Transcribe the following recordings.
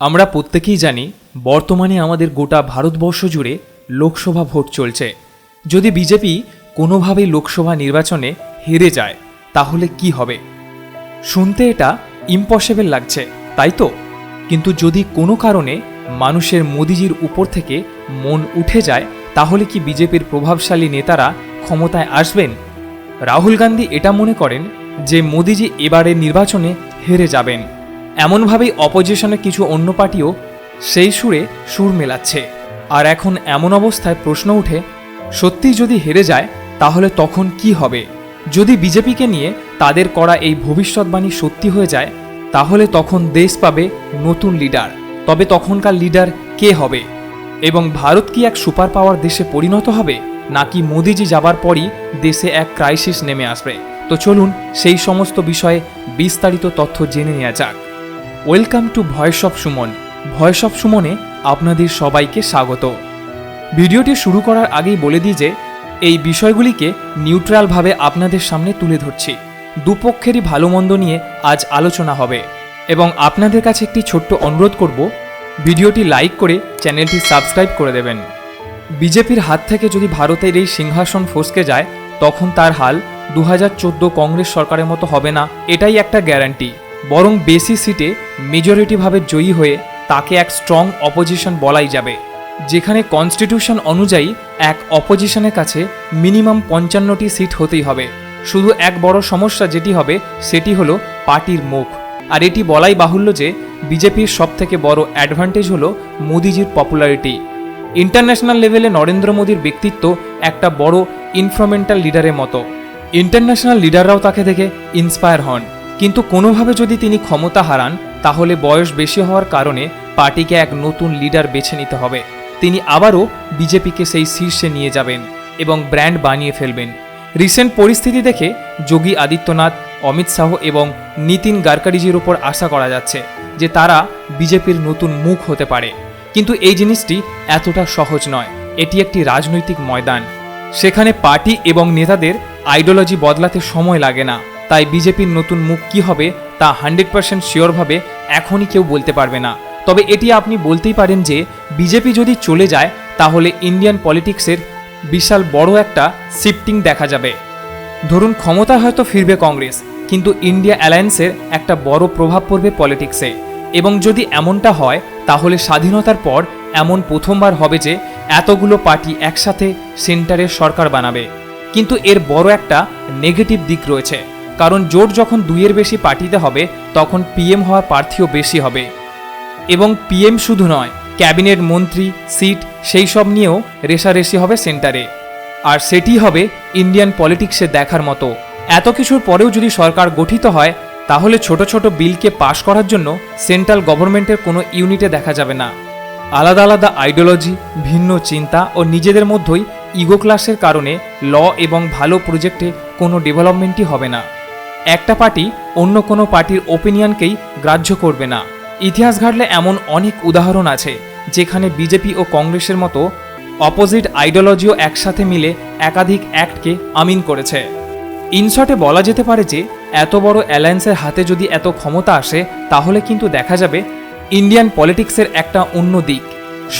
আমরা প্রত্যেকেই জানি, বর্তমানে আমাদের গোটা ভারতবর্ষ জুড়ে লোকসভা ভোট চলছে। যদি বিজেপি কোনোভাবেই লোকসভা নির্বাচনে হেরে যায়, তাহলে কি হবে? শুনতে এটা ইম্পসিবল লাগছে, তাই তো? কিন্তু যদি কোনো কারণে মানুষের মোদিজির উপর থেকে মন উঠে যায়, তাহলে কি বিজেপির প্রভাবশালী নেতারা ক্ষমতায় আসবেন? রাহুল গান্ধী এটা মনে করেন যে, মোদিজি এবারের নির্বাচনে হেরে যাবেন। এমনভাবেই অপোজিশনে কিছু অন্য পার্টিও সেই সুরে সুর মেলাচ্ছে। আর এখন এমন অবস্থায় প্রশ্ন উঠে, সত্যি যদি হেরে যায়, তাহলে তখন কি হবে? যদি বিজেপিকে নিয়ে তাদের করা এই ভবিষ্যৎবাণী সত্যি হয়ে যায়, তাহলে তখন দেশ পাবে নতুন লিডার। তবে তখনকার লিডার কে হবে? এবং ভারত কি এক সুপার পাওয়ার দেশে পরিণত হবে? নাকি মোদিজি যাবার পরই দেশে এক ক্রাইসিস নেমে আসবে? তো চলুন সেই সমস্ত বিষয়ে বিস্তারিত তথ্য জেনে নেওয়া যাক। Welcome to voice of Suman. Voice of সুমনে আপনাদের সবাইকে স্বাগত। ভিডিওটি শুরু করার আগেই বলে দিই যে, এই বিষয়গুলিকে নিউট্রালভাবে আপনাদের সামনে তুলে ধরছি। দুপক্ষেরই ভালো মন্দ নিয়ে আজ আলোচনা হবে। এবং আপনাদের কাছে একটি ছোট্ট অনুরোধ করব, ভিডিওটি লাইক করে চ্যানেলটি সাবস্ক্রাইব করে দেবেন। বিজেপির হাত থেকে যদি ভারতের এই সিংহাসন ফসকে যায়, তখন তার হাল দু হাজার চোদ্দ কংগ্রেস সরকারের মতো হবে না, এটাই একটা গ্যারান্টি বরং বেশি সিটে মেজরিটিভাবে জয়ী হয়ে তাকে এক স্ট্রং অপোজিশন বলাই যাবে, যেখানে কনস্টিটিউশন অনুযায়ী এক অপোজিশনের কাছে মিনিমাম পঞ্চান্নটি সিট হতেই হবে। শুধু এক বড় সমস্যা যেটি হবে, সেটি হলো পার্টির মুখ। আর এটি বলাই বাহুল্য যে বিজেপির সবথেকে বড় অ্যাডভান্টেজ হলো মোদিজির পপুলারিটি ইন্টারন্যাশনাল লেভেলে নরেন্দ্র মোদীর ব্যক্তিত্ব একটা বড় ইনফ্রমেন্টাল লিডারের মতো। ইন্টারন্যাশনাল লিডাররাও তাকে দেখে ইন্সপায়ার হন। কিন্তু কোনোভাবে যদি তিনি ক্ষমতা হারান, তাহলে বয়স বেশি হওয়ার কারণে পার্টিকে এক নতুন লিডার বেছে নিতে হবে। তিনি আবারও বিজেপিকে সেই শীর্ষে নিয়ে যাবেন এবং ব্র্যান্ড বানিয়ে ফেলবেন। রিসেন্ট পরিস্থিতি দেখে যোগী আদিত্যনাথ, অমিত শাহ এবং নীতিন গাডকারিজির ওপর আশা করা যাচ্ছে যে তারা বিজেপির নতুন মুখ হতে পারে। কিন্তু এই জিনিসটি এতটা সহজ নয়। এটি একটি রাজনৈতিক ময়দান। সেখানে পার্টি এবং নেতাদের আইডিওলজি বদলাতে সময় লাগে না। তাই বিজেপির নতুন মুখ কি হবে তা হান্ড্রেড পার্সেন্ট শিওরভাবে এখনই কেউ বলতে পারবে না। তবে এটি আপনি বলতেই পারেন যে, বিজেপি যদি চলে যায়, তাহলে ইন্ডিয়ান পলিটিক্সের বিশাল বড় একটা শিফটিং দেখা যাবে। ধরুন ক্ষমতা হয়তো ফিরবে কংগ্রেস, কিন্তু ইন্ডিয়া অ্যালায়েন্সের একটা বড় প্রভাব পড়বে পলিটিক্সে। এবং যদি এমনটা হয়, তাহলে স্বাধীনতার পর এমন প্রথমবার হবে যে, এতগুলো পার্টি একসাথে সেন্টারের সরকার বানাবে। কিন্তু এর বড় একটা নেগেটিভ দিক রয়েছে। কারণ জোট যখন দুইয়ের বেশি পার্টিতে হবে, তখন পিএম হওয়ার প্রার্থীও বেশি হবে। এবং পিএম শুধু নয়, ক্যাবিনেট মন্ত্রী, সিট, সেই সব নিয়েও রেশারেশি হবে সেন্টারে। আর সেটি হবে ইন্ডিয়ান পলিটিক্সে দেখার মতো। এত কিছুর পরেও যদি সরকার গঠিত হয়, তাহলে ছোট ছোট বিলকে পাশ করার জন্য সেন্ট্রাল গভর্নমেন্টের কোনো ইউনিটে দেখা যাবে না। আলাদা আলাদা আইডিওলজি, ভিন্ন চিন্তা ও নিজেদের মধ্যেই ইগো ক্লাসের কারণে ল এবং ভালো প্রজেক্টে কোনো ডেভেলপমেন্টই হবে না। একটা পার্টি অন্য কোনো পার্টির ওপিনিয়নকেই গ্রাহ্য করবে না। ইতিহাস ঘাটলে এমন অনেক উদাহরণ আছে, যেখানে বিজেপি ও কংগ্রেসের মতো অপোজিট আইডিওলজিও একসাথে মিলে একাধিক অ্যাক্টকে আমিন করেছে। ইনশর্টে বলা যেতে পারে যে, এত বড় অ্যালায়েন্সের হাতে যদি এত ক্ষমতা আসে, তাহলে কিন্তু দেখা যাবে ইন্ডিয়ান পলিটিক্সের একটা অন্য দিক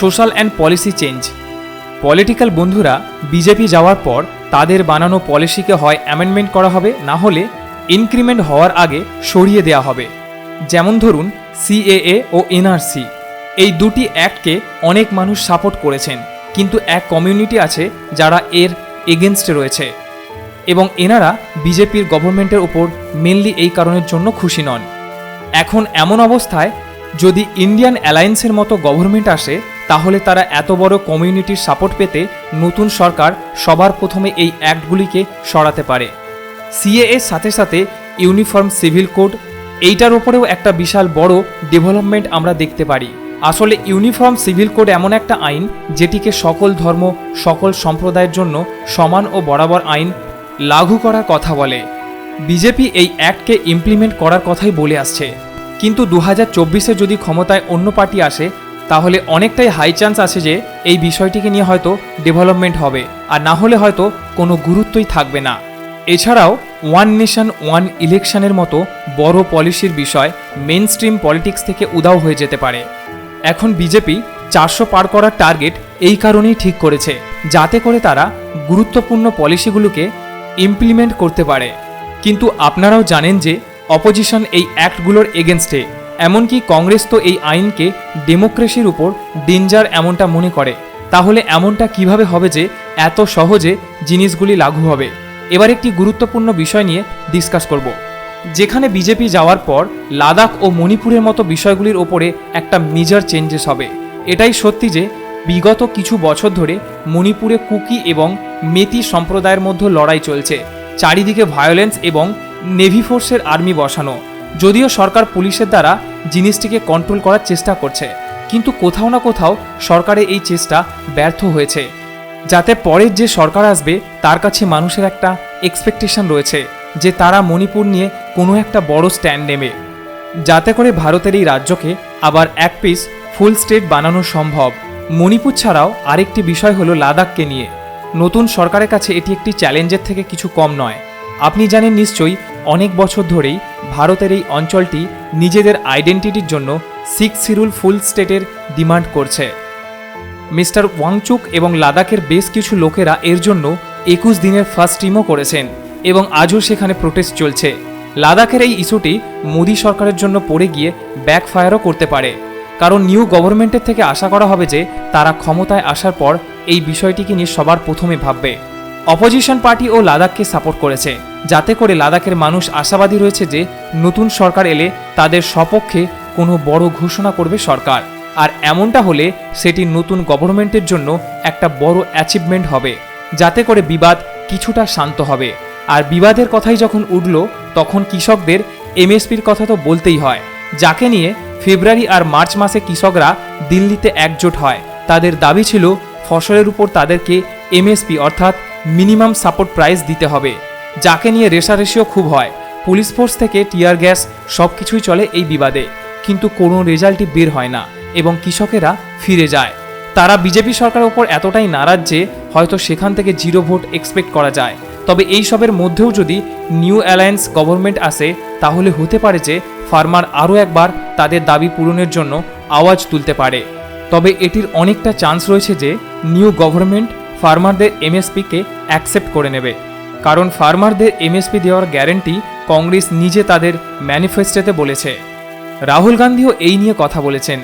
social and policy change political বন্ধুরা, বিজেপি যাওয়ার পর তাদের বানানো পলিসিকে হয় অ্যামেন্ডমেন্ট করা হবে, না হলে ইনক্রিমেন্ট হওয়ার আগে সরিয়ে দেওয়া হবে। যেমন ধরুন সিএএ ও এনআরসি এই দুটি অ্যাক্টকে অনেক মানুষ সাপোর্ট করেছেন, কিন্তু এক কমিউনিটি আছে যারা এর এগেনস্টে রয়েছে। এবং এনারা বিজেপির গভর্নমেন্টের ওপর মেনলি এই কারণের জন্য খুশি নন। এখন এমন অবস্থায়, যদি ইন্ডিয়ান অ্যালায়েন্সের মতো গভর্নমেন্ট আসে, তাহলে তারা এত বড় কমিউনিটির সাপোর্ট পেতে নতুন সরকার সবার প্রথমে এই অ্যাক্টগুলিকে সরাতে পারে। সিএ এর সাথে সাথে ইউনিফর্ম সিভিল কোড, এইটার ওপরেও একটা বিশাল বড় ডেভেলপমেন্ট আমরা দেখতে পারি। আসলে ইউনিফর্ম সিভিল কোড এমন একটা আইন যেটিকে সকল ধর্ম, সকল সম্প্রদায়ের জন্য সমান ও বরাবর আইন লাগু করার কথা বলে। বিজেপি এই অ্যাক্টকে ইমপ্লিমেন্ট করার কথাই বলে আসছে। কিন্তু দু হাজার চব্বিশে যদি ক্ষমতায় অন্য পার্টি আসে, তাহলে অনেকটাই হাই চান্স আছে যে এই বিষয়টিকে নিয়ে হয়তো ডেভেলপমেন্ট হবে, আর না হলে হয়তো কোনো গুরুত্বই থাকবে না। এছাড়াও ওয়ান নেশন, ওয়ান ইলেকশনের মতো বড় পলিসির বিষয় মেন স্ট্রিম পলিটিক্স থেকে উদাও হয়ে যেতে পারে। এখন বিজেপি চারশো পার করার টার্গেট এই কারণেই ঠিক করেছে, যাতে করে তারা গুরুত্বপূর্ণ পলিসিগুলোকে ইমপ্লিমেন্ট করতে পারে। কিন্তু আপনারাও জানেন যে অপোজিশন এই অ্যাক্টগুলোর এগেনস্টে, এমনকি কংগ্রেস তো এই আইনকে ডেমোক্রেসির উপর ডেঞ্জার এমনটা মনে করে। তাহলে এমনটা কীভাবে হবে যে এত সহজে জিনিসগুলি লাগু হবে? এবার একটি গুরুত্বপূর্ণ বিষয় নিয়ে ডিসকাস করব, যেখানে বিজেপি যাওয়ার পর লাদাখ ও মণিপুরের মতো বিষয়গুলির ওপরে একটা মেজর চেঞ্জেস হবে। এটাই সত্যি যে, বিগত কিছু বছর ধরে মণিপুরে কুকি এবং মেতি সম্প্রদায়ের মধ্যে লড়াই চলছে, চারিদিকে ভায়োলেন্স এবং নেভি ফোর্সের আর্মি বসানো। যদিও সরকার পুলিশের দ্বারা জিনিসটিকে কন্ট্রোল করার চেষ্টা করছে, কিন্তু কোথাও না কোথাও সরকারের এই চেষ্টা ব্যর্থ হয়েছে। যাতে পরের যে সরকার আসবে, তার কাছে মানুষের একটা এক্সপেকটেশন রয়েছে যে তারা মণিপুর নিয়ে কোনো একটা বড় স্ট্যান্ড নেবে। যাতে করে ভারতের এই রাজ্যকে আবার এক পিস ফুল স্টেট বানানো সম্ভব। মণিপুর ছাড়াও আরেকটি বিষয় হলো লাদাখকে নিয়ে। নতুন সরকারের কাছে এটি একটি চ্যালেঞ্জের থেকে কিছু কম নয়। আপনি জানেন নিশ্চয়ই, অনেক বছর ধরেই ভারতের এই অঞ্চলটি নিজেদের আইডেন্টিটির জন্য সিক্স সিরুল ফুল স্টেটের ডিমান্ড করছে। মিস্টার ওয়াংচুক এবং লাদাখের বেশ কিছু লোকেরা এর জন্য একুশ দিনের ফার্স্ট টিমও করেছেন এবং আজও সেখানে প্রোটেস্ট চলছে। লাদাখের এই ইস্যুটি মোদী সরকারের জন্য পড়ে গিয়ে ব্যাকফায়ারও করতে পারে। কারণ নিউ গভর্নমেন্টের থেকে আশা করা হবে যে তারা ক্ষমতায় আসার পর এই বিষয়টিকে নিয়ে সবার প্রথমে ভাববে। অপোজিশন পার্টি ও লাদাখকে সাপোর্ট করেছে। যাতে করে লাদাখের মানুষ আশাবাদী রয়েছে যে নতুন সরকার এলে তাদের সপক্ষে কোনো বড় ঘোষণা করবে সরকার। আর এমনটা হলে সেটি নতুন গভর্নমেন্টের জন্য একটা বড় অ্যাচিভমেন্ট হবে, যাতে করে বিবাদ কিছুটা শান্ত হবে। আর বিবাদের কথাই যখন উঠল, তখন কৃষকদের এমএসপির কথা তো বলতেই হয়। যাকে নিয়ে ফেব্রুয়ারি আর মার্চ মাসে কৃষকরা দিল্লিতে একজোট হয়, তাদের দাবি ছিল ফসলের উপর তাদেরকে এমএসপি অর্থাৎ মিনিমাম সাপোর্ট প্রাইস দিতে হবে। যাকে নিয়ে রেশারেশিও খুব হয়, পুলিশ ফোর্স থেকে টিয়ার গ্যাস সব কিছুই চলে এই বিবাদে। কিন্তু কোনো রেজাল্টই বের হয় না। এবং কৃষকেরা ফিরে যায়। তারা বিজেপি সরকারের উপর এতটাই নারাজ যে হয়তো সেখান থেকে জিরো ভোট এক্সপেক্ট করা যায়। তবে এই সবের মধ্যেও যদি নিউ অ্যালায়েন্স গভর্নমেন্ট আসে, তাহলে হতে পারে যে ফার্মার আরও একবার তাদের দাবি পূরণের জন্য আওয়াজ তুলতে পারে। তবে এটির অনেকটা চান্স রয়েছে যে নিউ গভর্নমেন্ট ফার্মারদের এমএসপিকে অ্যাকসেপ্ট করে নেবে। কারণ ফার্মারদের এমএসপি দেওয়ার গ্যারেন্টি কংগ্রেস নিজে তাদের ম্যানিফেস্টোতে বলেছে। রাহুল গান্ধীও এই নিয়ে কথা বলেছেন।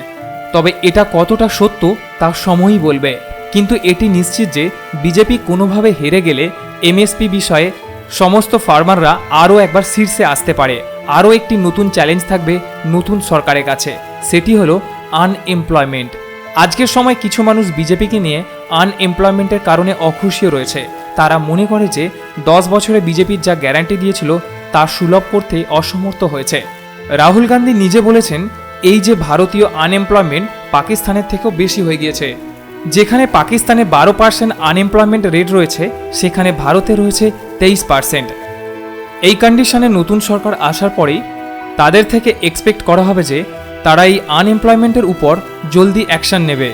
তবে এটা কতটা সত্য তা সময়ই বলবে। কিন্তু এটি নিশ্চিত যে বিজেপি কোনোভাবে হেরে গেলে এমএসপি বিষয়ে সমস্ত ফার্মাররা আরও একবার শীর্ষে আসতে পারে। আরও একটি নতুন চ্যালেঞ্জ থাকবে নতুন সরকারের কাছে। সেটি হলো আনএমপ্লয়মেন্ট আজকের সময় কিছু মানুষ বিজেপিকে নিয়ে আনএমপ্লয়মেন্টের কারণে অখুশিও রয়েছে। তারা মনে করে যে দশ বছরে বিজেপির যা গ্যারান্টি দিয়েছিল তা সুলভ করতে অসমর্থ হয়েছে। রাহুল গান্ধী নিজে বলেছেন এই যে ভারতীয় আনএমপ্লয়মেন্ট পাকিস্তানের থেকেও বেশি হয়ে গিয়েছে। যেখানে পাকিস্তানে বারো পার্সেন্ট আনএমপ্লয়মেন্ট রেট রয়েছে, সেখানে ভারতে রয়েছে তেইশ পার্সেন্ট এই কন্ডিশনে নতুন সরকার আসার পরেই তাদের থেকে এক্সপেক্ট করা হবে যে, তারা এই আনএমপ্লয়মেন্টের উপর জলদি অ্যাকশন নেবে।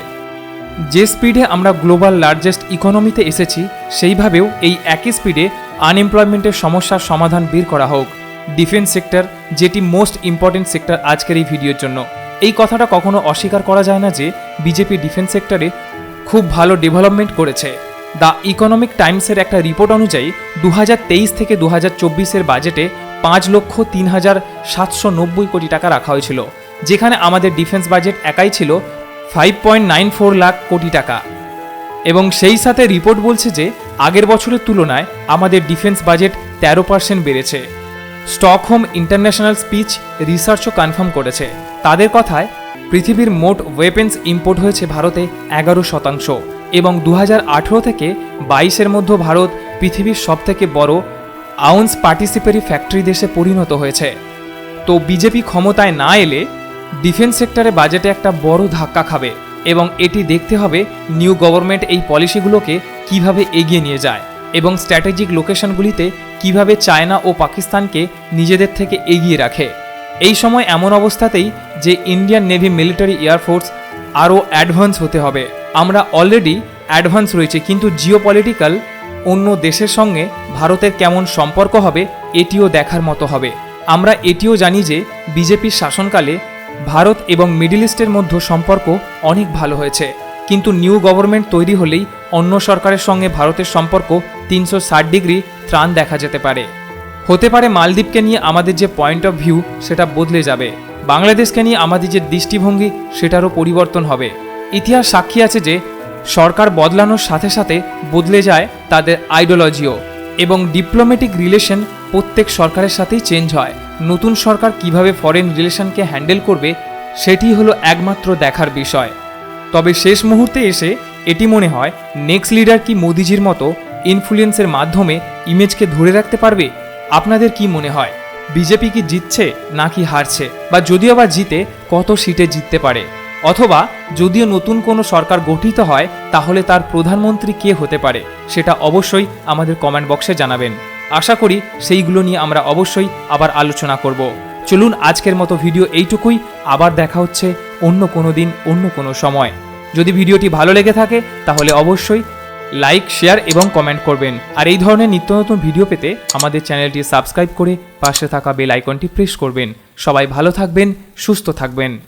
যে স্পিডে আমরা গ্লোবাল লার্জেস্ট ইকোনমিতে এসেছি, সেইভাবেও এই একই স্পিডে আনএমপ্লয়মেন্টের সমস্যার সমাধান বের করা হোক। ডিফেন্স সেক্টর, যেটি মোস্ট ইম্পর্টেন্ট সেক্টর আজকের এই ভিডিওর জন্য। এই কথাটা কখনো অস্বীকার করা যায় না যে বিজেপি ডিফেন্স সেক্টরে খুব ভালো ডেভেলপমেন্ট করেছে। দ্য ইকোনমিক টাইমসের একটা রিপোর্ট অনুযায়ী দু থেকে দু হাজার বাজেটে পাঁচ লক্ষ তিন হাজার সাতশো নব্বই কোটি টাকা রাখা হয়েছিল, যেখানে আমাদের ডিফেন্স বাজেট একাই ছিল five point nine four lakh কোটি টাকা। এবং সেই সাথে রিপোর্ট বলছে যে, আগের বছরের তুলনায় আমাদের ডিফেন্স বাজেট তেরো পার্সেন্ট বেড়েছে। স্টকহোম ইন্টারন্যাশনাল স্পিচ রিসার্চও কনফার্ম করেছে। তাদের কথায়, পৃথিবীর মোট ওয়েপেন্স ইম্পোর্ট হয়েছে ভারতে এগারো শতাংশ এবং দু হাজার আঠেরো থেকে বাইশের মধ্যে ভারত পৃথিবীর সবথেকে বড় আউন্স পার্টিসিপেরি ফ্যাক্টরি দেশে পরিণত হয়েছে। তো বিজেপি ক্ষমতায় না এলে ডিফেন্স সেক্টরে বাজেটে একটা বড় ধাক্কা খাবে এবং এটি দেখতে হবে নিউ গভর্নমেন্ট এই পলিসিগুলোকে কীভাবে এগিয়ে নিয়ে যায় এবং স্ট্র্যাটেজিক লোকেশনগুলিতে কীভাবে চায়না ও পাকিস্তানকে নিজেদের থেকে এগিয়ে রাখে। এই সময় এমন অবস্থাতেই যে Indian navy military air force আরও অ্যাডভান্স হতে হবে। আমরা অলরেডি অ্যাডভান্স রয়েছে, কিন্তু জিও পলিটিক্যাল অন্য দেশের সঙ্গে ভারতের কেমন সম্পর্ক হবে, এটিও দেখার মতো হবে। আমরা এটিও জানি যে বিজেপির শাসনকালে ভারত এবং মিডল ইস্টের মধ্যে সম্পর্ক অনেক ভালো হয়েছে। কিন্তু নিউ গভর্নমেন্ট তৈরি হলেই অন্য সরকারের সঙ্গে ভারতের সম্পর্ক তিনশো ষাট ডিগ্রি ত্রাণ দেখা যেতে পারে। হতে পারে মালদ্বীপকে নিয়ে আমাদের যে পয়েন্ট অফ ভিউ সেটা বদলে যাবে। বাংলাদেশকে নিয়ে আমাদের যে দৃষ্টিভঙ্গি, সেটারও পরিবর্তন হবে। ইতিহাস সাক্ষী আছে যে, সরকার বদলানোর সাথে সাথে বদলে যায় তাদের আইডিওলজিও এবং ডিপ্লোম্যাটিক রিলেশন প্রত্যেক সরকারের সাথেই চেঞ্জ হয়। নতুন সরকার কীভাবে ফরেন রিলেশনকে হ্যান্ডেল করবে সেটি হলো একমাত্র দেখার বিষয়। তবে শেষ মুহূর্তে এসে এটি মনে হয় নেক্সট লিডার কি মোদিজির মতো ইনফ্লুয়েন্সের মাধ্যমে ইমেজকে ধরে রাখতে পারবে? আপনাদের কি মনে হয়? বিজেপি কি জিতছে নাকি হারছে? বা যদিও বা জিতে, কত সিটে জিততে পারে? অথবা যদিও নতুন কোনো সরকার গঠিত হয়, তাহলে তার প্রধানমন্ত্রী কে হতে পারে? সেটা অবশ্যই আমাদের কমেন্ট বক্সে জানাবেন। আশা করি সেইগুলো নিয়ে আমরা অবশ্যই আবার আলোচনা করব। চলুন আজকের মতো ভিডিও এইটুকুই। আবার দেখা হচ্ছে অন্য কোনো দিন, অন্য কোনো সময়। যদি ভিডিওটি ভালো লেগে থাকে, তাহলে অবশ্যই লাইক শেয়ার এবং কমেন্ট করবেন। আর এই ধরনের নিত্য নতুন ভিডিও পেতে আমাদের চ্যানেলটি সাবস্ক্রাইব করে পাশে থাকা বেল আইকনটি প্রেস করবেন। সবাই ভালো থাকবেন, সুস্থ থাকবেন।